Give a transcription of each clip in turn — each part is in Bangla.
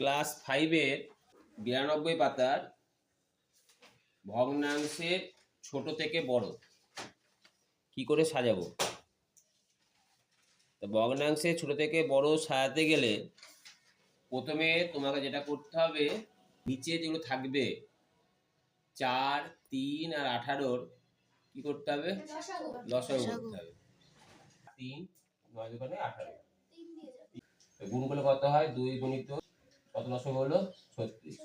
ক্লাস ফাইভের বিরানব্বই পাতার ভগ্নাংশের ছোট থেকে বড়। কি করে সাজাবো? তো ভগ্নাংশে ছোট থেকে বড় সাজাতে গেলে প্রথমে তোমাকে যেটা করতে হবে নিচে যেগুলো থাকবে চার তিন আর আঠারোর কি করতে হবে? লসাগু করতে হবে। তিন নয় দোকানে আঠারো। গুণ করলে কত হয়? দুই গুণিত কত লসাগু হলো? ছত্রিশ।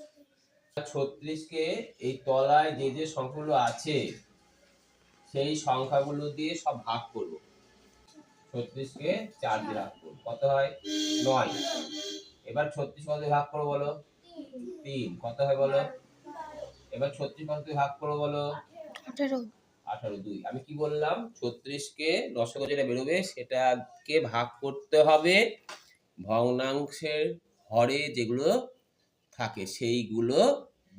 ছত্রিশকে এই তলায় যে যে সংখ্যাগুলো আছে সেই সংখ্যাগুলো দিয়ে সব ভাগ করব। ছত্রিশকে চার দিয়ে ভাগ করব। কত হয়? নয়। এবার ছত্রিশ কত ভাগ করব বলো? তিন। কত হয় বলো? এবার ছত্রিশ কত ভাগ করব বলো? আঠারো। আঠারো দুই। আমি কি বললাম? ছত্রিশকে দশকে যেটা বেরোবে? সেটাকে ভাগ করতে হবে ভগ্নাংশের হরে যেগুলো থাকে সেইগুলো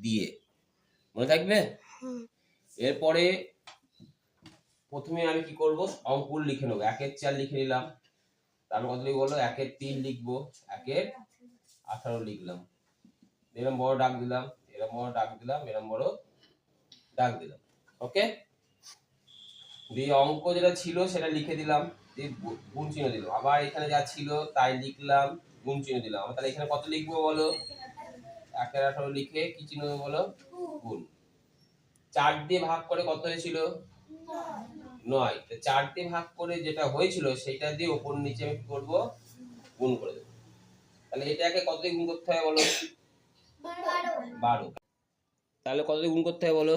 দিয়ে। মনে থাকবে? এরপরে প্রথমে আমি কি করব? অঙ্কুর লিখে নেব। একের চার লিখে নিলাম। তারপর কত লিখব বলো একের তিন লিখব। একের আঠারো লিখলাম। এরম বড় ডাক দিলাম। এরম বড় ডাক দিলাম। এরম বড় ডাক দিলাম। ওকে? দিয়ে অঙ্ক যেটা ছিল সেটা লিখে দিলাম। দিয়ে গুণ চিহ্ন দিলাম। আবার এখানে যা ছিল তাই লিখলাম। গুণ চিহ্ন দিলাম। আবার তাহলে এখানে কত লিখব বলো? একের আঠারো লিখে কি চিহ্ন বলো? গুণ। চার দিয়ে ভাগ করে কত হয়েছিল? নয়। তো চার দিয়ে ভাগ করে যেটা হয়েছিল সেটা দিয়ে ওপর নিচে আমি কি করব? গুণ করে দেবো। তাহলে এটাকে কত দিয়ে গুণ করতে হবে বলো? বারো। তাহলে কত দিয়ে গুণ করতে হবে বলো?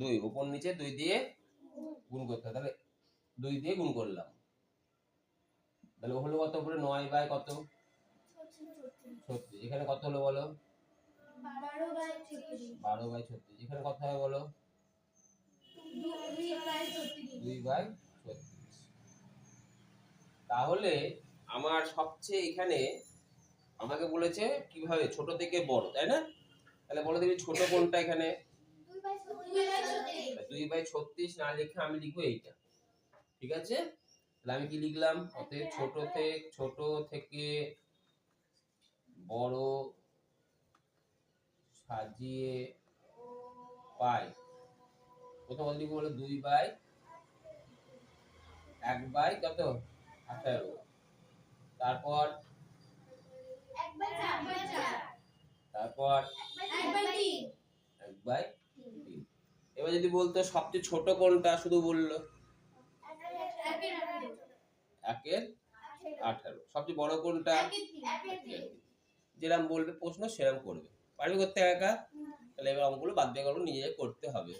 দুই। ওপর নিচে দুই দিয়ে গুণ করতে হবে তাহলে দুই দিয়ে গুণ করলাম। তাহলে হলো কত উপরে নয় বাই কত? ছত্রিশ। এখানে কত হলো বলো? বারো বাই ছত্রিশ। এখানে কত হবে বলো? দুই বাই তাহলে আমার সবচেয়ে এখানে আমাকে বলেছে কীভাবে? ছোট থেকে বড়, তাই না? তাহলে বলে দিবি ছোট কোনটা এখানে? দুই বাই ছত্রিশ না লিখে আমি লিখব এইটা। ঠিক আছে? তাহলে আমি কি লিখলাম অতএব ছোট থেকে ছোট থেকে বড় সাজিয়ে পাই। প্রথম লিখব বলো দুই বাই এক বাই কত? আঠারো। তারপর? তারপর? এক বাই এবার যদি বলতো সবচেয়ে ছোট কোনটা শুধু বলল? একের আঠারো। সবচেয়ে বড় কোনটা? যেরকম বলবে প্রশ্ন সেরকম করবে। পারবে করতে একা? তাহলে এবার অঙ্কগুলো বাদ দিয়ে করব নিজে করতে হবে।